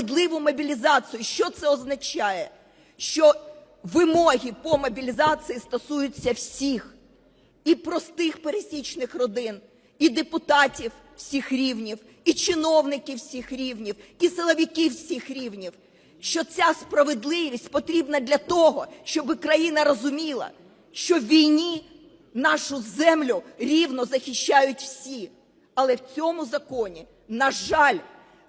справедливу мобілізацію. Що це означає? Що вимоги по мобілізації стосуються всіх і простих пересічних родин, і депутатів всіх рівнів, і чиновників всіх рівнів, і силовиків всіх рівнів. Що ця справедливість потрібна для того, щоб країна розуміла, що в війні нашу землю рівно захищають всі. Але в цьому законі, на жаль,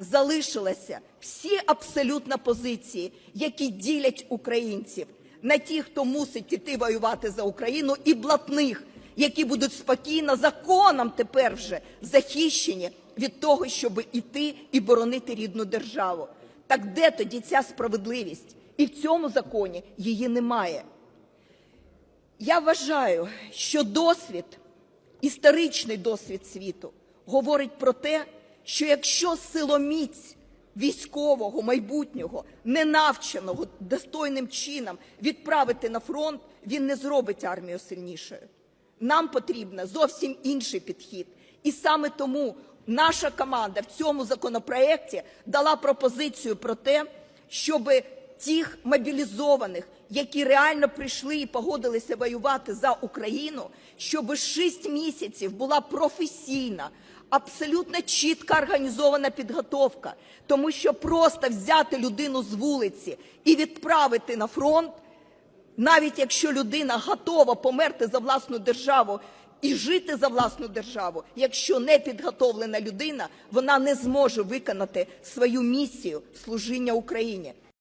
залишилися всі абсолютно позиції, які ділять українців на ті, хто мусить іти воювати за Україну, і блатних, які будуть спокійно законом тепер вже захищені від того, щоб іти і боронити рідну державу. Так де тоді ця справедливість? І в цьому законі її немає. Я вважаю, що досвід, історичний досвід світу говорить про те, що якщо силоміць військового майбутнього, ненавченого достойним чином відправити на фронт, він не зробить армію сильнішою. Нам потрібен зовсім інший підхід. І саме тому наша команда в цьому законопроекті дала пропозицію про те, щоб тих мобілізованих, які реально прийшли і погодилися воювати за Україну, щоб 6 місяців була професійна, абсолютно чітка організована підготовка, тому що просто взяти людину з вулиці і відправити на фронт, навіть якщо людина готова померти за власну державу і жити за власну державу, якщо не підготовлена людина, вона не зможе виконати свою місію служіння Україні.